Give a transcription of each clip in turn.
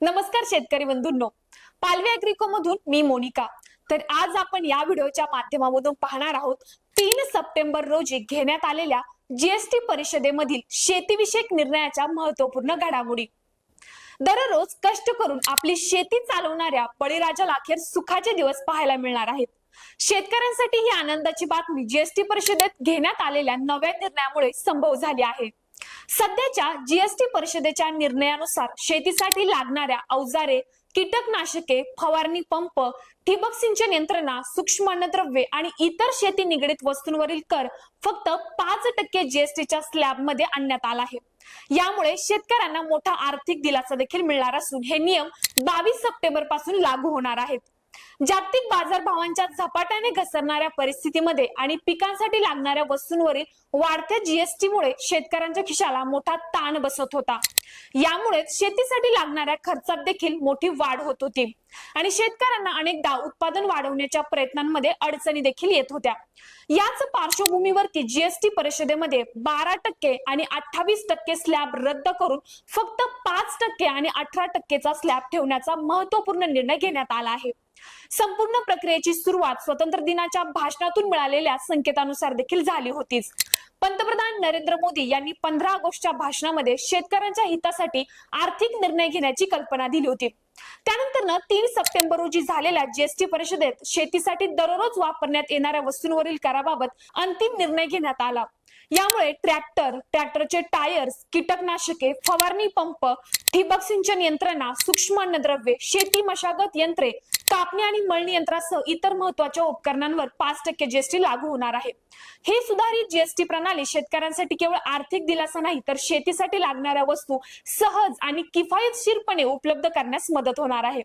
नमस्कार शेतकरी बंधूंनो. पालवी अॅग्रिको मधून मी मोनिका. तर आज आपण या व्हिडिओच्या माध्यमामधून पाहणार आहोत तीन सप्टेंबर रोजी घेण्यात आलेल्या जीएसटी परिषदेमधील शेतीविषयक निर्णयाच्या महत्त्वपूर्ण घडामोडी. दररोज कष्ट करून आपली शेती चालवणाऱ्या बळीराजाला अखेर सुखाचे दिवस पाहायला मिळणार आहेत. शेतकऱ्यांसाठी ही आनंदाची बातमी जीएसटी परिषदेत घेण्यात आलेल्या नव्या निर्णयामुळे संभव झाली आहे. सध्याच्या जीएसटी परिषदेच्या निर्णयानुसार शेतीसाठी लागणाऱ्या अवजारे कीटकनाशके फवारणी पंप ठिबक सिंचन यंत्रणा सूक्ष्म अन्नद्रव्ये आणि इतर शेती निगडीत वस्तूंवरील कर फक्त पाच टक्के जीएसटीच्या स्लॅबमध्ये आणण्यात आला आहे. यामुळे शेतकऱ्यांना मोठा आर्थिक दिलासा देखील मिळणार असून हे नियम बावीस सप्टेंबरपासून लागू होणार आहेत. जागतिक बाजारभावांच्या झपाट्याने घसरणाऱ्या परिस्थितीमध्ये आणि पिकांसाठी लागणाऱ्या वस्तूंवरील वाढत्या जीएसटी मुळे शेतकऱ्यांच्या खिशाला मोठा ताण बसत होता. यामुळे शेतीसाठी लागणाऱ्या खर्चात देखील मोठी वाढ होत होती. आणि शेतकऱ्यांना अनेकदा उत्पादन वाढवण्याच्या प्रयत्नांमध्ये अडचणी देखील येत होत्या. याच पार्श्वभूमीवरती जीएसटी परिषदेमध्ये बारा टक्के आणि अठ्ठावीस टक्के स्लॅब रद्द करून फक्त पाच टक्के आणि अठरा टक्केचा स्लॅब ठेवण्याचा महत्त्वपूर्ण निर्णय घेण्यात आला आहे. संपूर्ण प्रक्रियेची सुरुवात स्वतंत्र दिनाच्या भाषणातून मिळालेल्या संकेतानुसार देखील झाली होतीच. पंतप्रधान नरेंद्र मोदी यांनी पंधरा ऑगस्टच्या भाषणामध्ये शेतकऱ्यांच्या हितासाठी आर्थिक निर्णय घेण्याची कल्पना दिली होती. त्यानंतर तीन सप्टेंबर रोजी झालेल्या जीएसटी परिषदेत शेतीसाठी दररोज वापरण्यात येणाऱ्या वस्तूंवरील कराबाबत अंतिम निर्णय घेण्यात आला. यामुळे ट्रॅक्टर ट्रॅक्टरचे टायर्स कीटकनाशके फवारणी पंप ठिबक सिंचन यंत्रणा सूक्ष्म अन्नद्रव्ये शेती मशागत यंत्रे कापणी आणि मळणी यंत्रासह इतर महत्त्वाच्या उपकरणांवर पाच टक्के जीएसटी लागू होणार आहे. ही सुधारित जीएसटी प्रणाली शेतकऱ्यांसाठी केवळ आर्थिक दिलासा नाही तर शेतीसाठी लागणाऱ्या वस्तू सहज आणि किफायतशीरपणे उपलब्ध करण्यास मदत होणार आहे.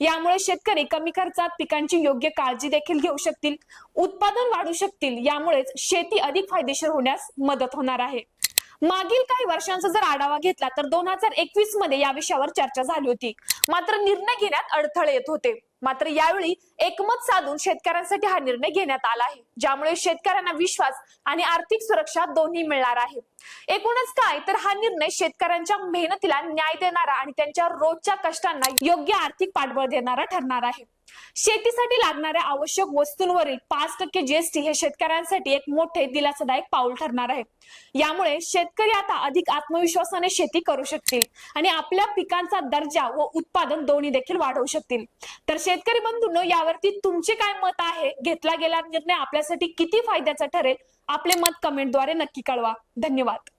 यामुळे शेतकरी कमी खर्चात पिकांची योग्य काळजी देखील घेऊ शकतील उत्पादन वाढू शकतील यामुळेच शेती अधिक फायदेशीर होण्यास मदत होणार आहे. मागील काही वर्षांचा जर आढावा घेतला तर दोन हजार एकवीसमध्ये या विषयावर चर्चा झाली होती. मात्र निर्णय घेण्यात अडथळे येत होते. मात्र यावेळी एकमत साधून शेतकऱ्यांसाठी हा निर्णय घेण्यात आला आहे ज्यामुळे शेतकऱ्यांना विश्वास आणि आर्थिक सुरक्षा दोन्ही मिळणार आहे. एकूणच काय तर हा निर्णय शेतकऱ्यांच्या मेहनतीला न्याय देणारा आणि त्यांच्या रोजच्या कष्टांना योग्य आर्थिक पाठबळ देणारा ठरणार आहे. शेतीसाठी लागणाऱ्या आवश्यक वस्तूंवरील पाच टक्के जीएसटी हे शेतकऱ्यांसाठी एक मोठे दिलासादायक पाऊल ठरणार आहे. यामुळे शेतकरी आता अधिक आत्मविश्वासाने शेती करू शकतील आणि आपल्या पिकांचा दर्जा व उत्पादन दोन्ही देखील वाढवू शकतील. तर शेतकरी बंधूंनो यावरती तुमचे काय मत आहे? घेतला गेला निर्णय आपल्यासाठी किती फायद्याचा ठरेल? आपले मत कमेंटद्वारे नक्की कळवा. धन्यवाद.